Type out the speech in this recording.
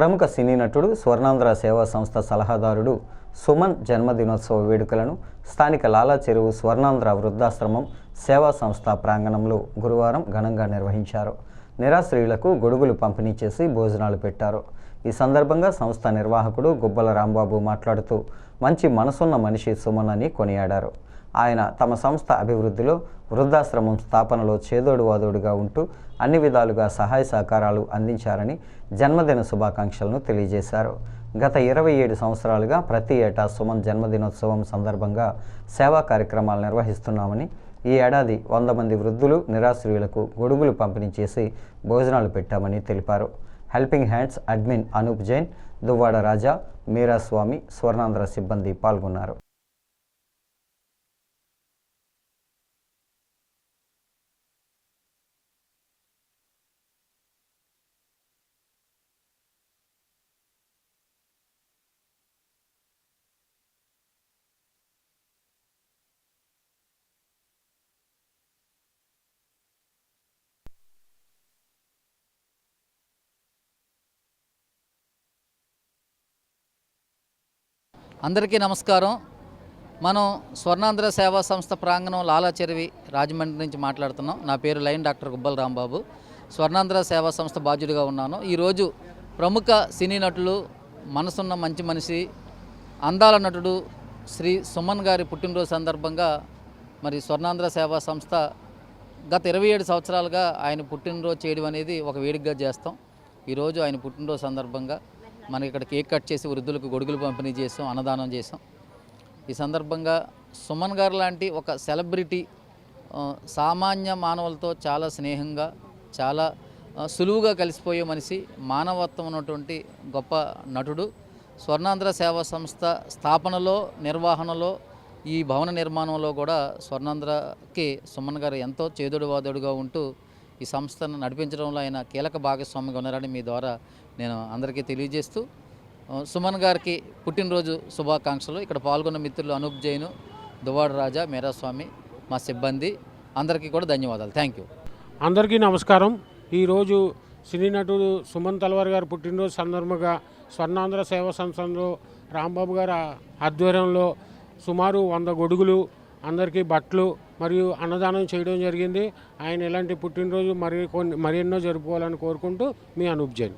ప్రముఖ సినీ నటుడు స్వర్ణాంధ్ర సేవా సంస్థ సలహాదారుడు సుమన్ జన్మదినోత్సవ వేడుకలను స్థానిక లాలా చెరువు స్వర్ణాంధ్ర వృద్ధాశ్రమం సేవా సంస్థ ప్రాంగణంలో గురువారం ఘనంగా నిర్వహించారు. నిరాశ్రయులకు గొడుగులు పంపిణీ చేసి భోజనాలు పెట్టారు. ఈ సందర్భంగా సంస్థ నిర్వాహకుడు గుబ్బల రాంబాబు మాట్లాడుతూ మంచి మనసున్న మనిషి సుమన్ అని కొనియాడారు. ఆయన తమ సంస్థ అభివృద్ధిలో వృద్ధాశ్రమం స్థాపనలో చేదోడు వాదోడుగా ఉంటూ అన్ని విధాలుగా సహాయ సహకారాలు అందించారని జన్మదిన శుభాకాంక్షలను తెలియజేశారు. గత ఇరవై ఏడు సంవత్సరాలుగా ప్రతి ఏటా సుమన్ జన్మదినోత్సవం సందర్భంగా సేవా కార్యక్రమాలు నిర్వహిస్తున్నామని ఈ ఏడాది వంద మంది వృద్ధులు నిరాశ్రయులకు గొడుగులు పంపిణీ చేసి భోజనాలు పెట్టామని తెలిపారు. Helping hands admin Anoop Jain Duvvada Raja Meeraswamy Swarnandhra సిబ్బంది పాల్గొన్నారు. అందరికీ నమస్కారం. మనం స్వర్ణాంధ్ర సేవా సంస్థ ప్రాంగణం లాలాచెరివి రాజమండ్రి నుంచి మాట్లాడుతున్నాం. నా పేరు లైన్ డాక్టర్ గుబ్బల రాంబాబు. స్వర్ణాంధ్ర సేవా సంస్థ బాధ్యుడిగా ఉన్నాను. ఈరోజు ప్రముఖ సినీ నటులు మనసున్న మంచి మనిషి అందాల నటుడు శ్రీ సుమన్ గారి పుట్టినరోజు సందర్భంగా మరి స్వర్ణాంధ్ర సేవా సంస్థ గత ఇరవై ఏడు సంవత్సరాలుగా ఆయన పుట్టినరోజు చేయడం అనేది ఒక వేడుకగా చేస్తాం. ఈరోజు ఆయన పుట్టినరోజు సందర్భంగా మనకి ఇక్కడ కేక్ కట్ చేసి వృద్ధులకు గొడుగులు పంపిణీ చేసాం అన్నదానం చేసాం ఈ సందర్భంగా సుమన్ గారు లాంటి ఒక సెలబ్రిటీ సామాన్య మానవులతో చాలా స్నేహంగా చాలా సులువుగా కలిసిపోయే మనిషి మానవత్వం ఉన్నటువంటి గొప్ప నటుడు. స్వర్ణాంధ్ర సేవా సంస్థ స్థాపనలో నిర్వహణలో ఈ భవన నిర్మాణంలో కూడా స్వర్ణాంధ్రకి సుమన్ గారు ఎంతో చేదుడు వాదుడుగా ఉంటూ ఈ సంస్థను నడిపించడంలో ఆయన కీలక భాగస్వామిగా ఉన్నారని మీ ద్వారా నేను అందరికీ తెలియజేస్తూ సుమన్ గారికి పుట్టినరోజు శుభాకాంక్షలు. ఇక్కడ పాల్గొన్న మిత్రులు అనూప్ జైను దువాడ రాజా మేరాస్వామి మా సిబ్బంది అందరికీ కూడా ధన్యవాదాలు. Thank you. అందరికీ నమస్కారం. ఈరోజు సినీ నటుడు సుమన్ తల్వార్ గారు పుట్టినరోజు సందర్భంగా స్వర్ణాంధ్ర సేవా సంస్థలో రాంబాబు గారి ఆధ్వర్యంలో సుమారు వంద గొడుగులు అందరికీ బట్టలు మరియు అన్నదానం చేయడం జరిగింది. ఆయన ఇలాంటి పుట్టినరోజు మరి కొన్ని మరెన్నో జరుపుకోవాలని కోరుకుంటూ మీ అనూప్ జైన్.